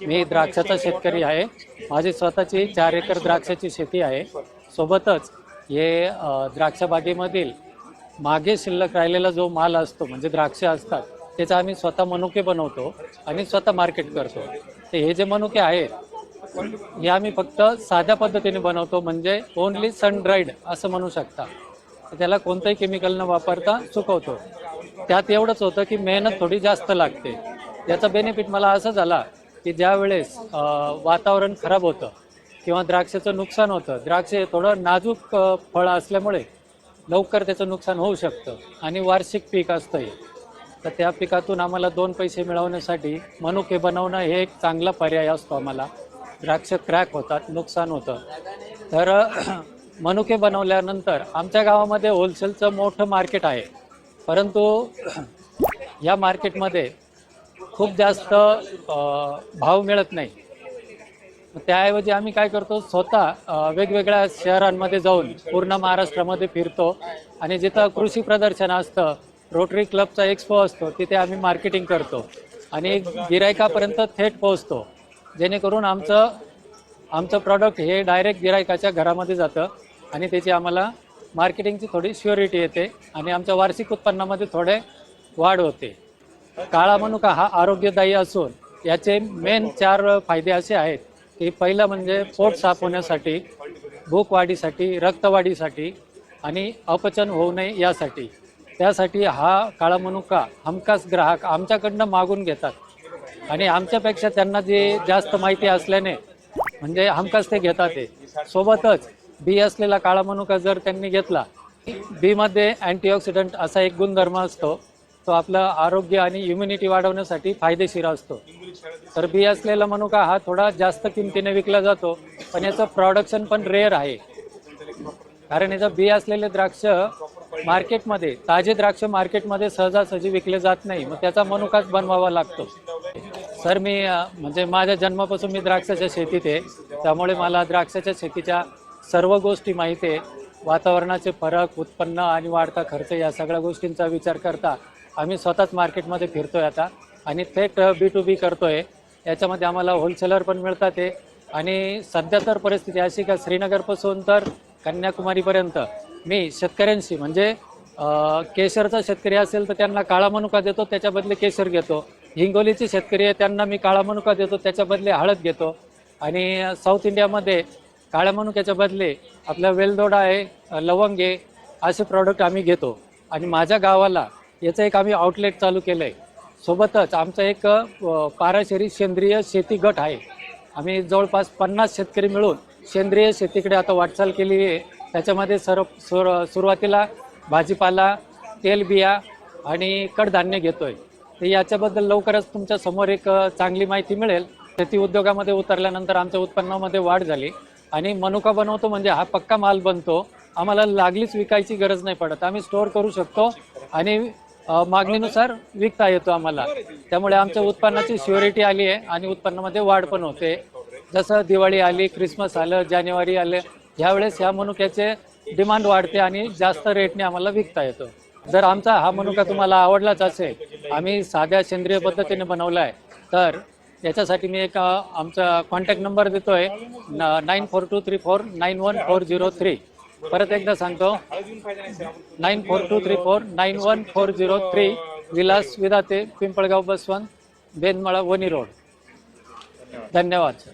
मी द्राक्षाचा शेतकरी आहे. माझी स्वतःची चार एकर द्राक्षाची शेती आहे. सोबतच हे द्राक्षबागेमधील मागे शिल्लक राहिलेला जो माल असतो म्हणजे द्राक्ष असतात त्याचा आम्ही स्वतः मनुके बनवतो आणि स्वतः मार्केट करतो. तर हे जे मनुके आहेत हे आम्ही फक्त साध्या पद्धतीने बनवतो म्हणजे ओनली सन ड्राईड असं म्हणू शकता. त्याला कोणतंही केमिकल न वापरता सुकवतो. त्यात एवढंच होतं की मेहनत थोडी जास्त लागते. याचा बेनिफिट मला असं झाला की ज्या वेळेस वातावरण खराब होतं किंवा द्राक्षाचं नुकसान होतं द्राक्ष हे थोडं नाजूक फळ असल्यामुळे लवकर त्याचं नुकसान होऊ शकतं आणि वार्षिक पीक असतं हे तर त्या पिकातून आम्हाला दोन पैसे मिळवण्यासाठी मनुके बनवणं हे एक चांगला पर्याय असतो आम्हाला. द्राक्ष क्रॅक होतात नुकसान होतं. तर मनुके बनवल्यानंतर आमच्या गावामध्ये होलसेलचं मोठं मार्केट आहे. परंतु या मार्केटमध्ये खूप जास्त भाव मिळत नाही. त्याऐवजी आम्ही काय करतो स्वतः वेगवेगळ्या शहरांमध्ये जाऊन पूर्ण महाराष्ट्रामध्ये फिरतो. आणि जिथं कृषी प्रदर्शन असतं रोटरी क्लबचा एक्सपो असतो तिथे आम्ही मार्केटिंग करतो. आणि गिरायकापर्यंत थेट पोहोचतो. जेणेकरून आमचं आमचं प्रॉडक्ट हे डायरेक्ट गिरायकाच्या घरामध्ये जातं. आणि त्याची आम्हाला मार्केटिंगची थोडी श्युरिटी येते. आणि आमच्या वार्षिक उत्पन्नामध्ये थोडे वाढ होते. काळा मनुका हा आरोग्यदायी असून याचे मेन चार फायदे असे आहेत की पहिलं म्हणजे पोट साफ होण्यासाठी भूक वाढीसाठी रक्तवाढीसाठी आणि अपचन होऊ नये यासाठी. त्यासाठी हा काळा मनुका हमखास ग्राहक आमच्याकडनं मागून घेतात. आणि आमच्यापेक्षा त्यांना जे जास्त माहिती असल्याने म्हणजे हमखास ते घेतात ते. सोबतच बी असलेला काळा मनुका जर त्यांनी घेतला बीमध्ये अँटीऑक्सिडंट असा एक गुणधर्म असतो तो आपलं आरोग्य आणि इम्युनिटी वाढवण्यासाठी फायदेशीर असतो. तर बी असलेला मनुका हा थोडा जास्त किमतीने विकला जातो पण याचं प्रॉडक्शन पण रेअर आहे. कारण याचं बी असलेले द्राक्ष मार्केटमध्ये ताजे द्राक्ष मार्केटमध्ये सहजासहजी विकले जात नाही. मग त्याचा मनुकाच बनवावा लागतो. सर मी म्हणजे माझ्या जन्मापासून मी द्राक्षाच्या शेतीत आहे. त्यामुळे मला द्राक्षाच्या शेतीच्या सर्व गोष्टी माहिती आहे. वातावरणाचे फरक उत्पन्न आणि वाढता खर्च या सगळ्या गोष्टींचा विचार करता आम्ही स्वतःच मार्केटमध्ये फिरतो आहे आता. आणि थेट बी टू बी करतो आहे याच्यामध्ये आम्हाला होलसेलर पण मिळतात आहे आणि सध्या तर परिस्थिती अशी का श्रीनगरपासून तर कन्याकुमारीपर्यंत मी शेतकऱ्यांशी म्हणजे केशरचा शेतकरी असेल तर त्यांना काळा मनुका देतो त्याच्या बदले केशर घेतो. हिंगोलीचे शेतकरी आहे त्यांना मी काळा मनुका देतो त्याच्या बदले हळद घेतो. आणि साऊथ इंडियामध्ये काळ्या मनुक्याच्या बदले आपला वेलदोडा आहे लवंग आहे असे प्रॉडक्ट आम्ही घेतो. आणि माझ्या गावाला याचं एक आम्ही आउटलेट चालू केलं आहे सोबतच आमचं एक पाराशरी सेंद्रिय शेती गट आहे. आम्ही जवळपास पन्नास शेतकरी मिळून सेंद्रिय शेतीकडे आता वाटचाल केली आहे. त्याच्यामध्ये सर्व सुर सुरुवातीला भाजीपाला तेलबिया आणि कडधान्य घेतो आहे तर याच्याबद्दल लवकरच तुमच्यासमोर एक चांगली माहिती मिळेल. शेती उद्योगामध्ये उतरल्यानंतर आमच्या उत्पन्नामध्ये वाढ झाली आणि मनुका बनवतो म्हणजे हा पक्का माल बनतो. आम्हाला लागलीच विकायची गरज नाही पडत. आम्ही स्टोअर करू शकतो आणि मागणीनुसार विकता येतो आम्हाला. त्यामुळे आमच्या उत्पन्नाची श्युरिटी आली आहे आणि उत्पन्नामध्ये वाढ पण होते. जसं दिवाळी आली क्रिसमस आलं जानेवारी आलं ह्यावेळेस ह्या मनुक्याचे डिमांड वाढते आणि जास्त रेटने आम्हाला विकता येतो. जर आमचा हा मनुका तुम्हाला आवडलाच असेल आम्ही साध्या सेंद्रिय पद्धतीने बनवला आहे तर याच्यासाठी मी एक आमचा कॉन्टॅक्ट नंबर देतो आहे nine four two three four nine one four zero three परत एकदा सांगतो. Nine four two three four nine one four zero three Vilas Vidate Pimpalgaon Baswant Benmala Wani road. धन्यवाद सर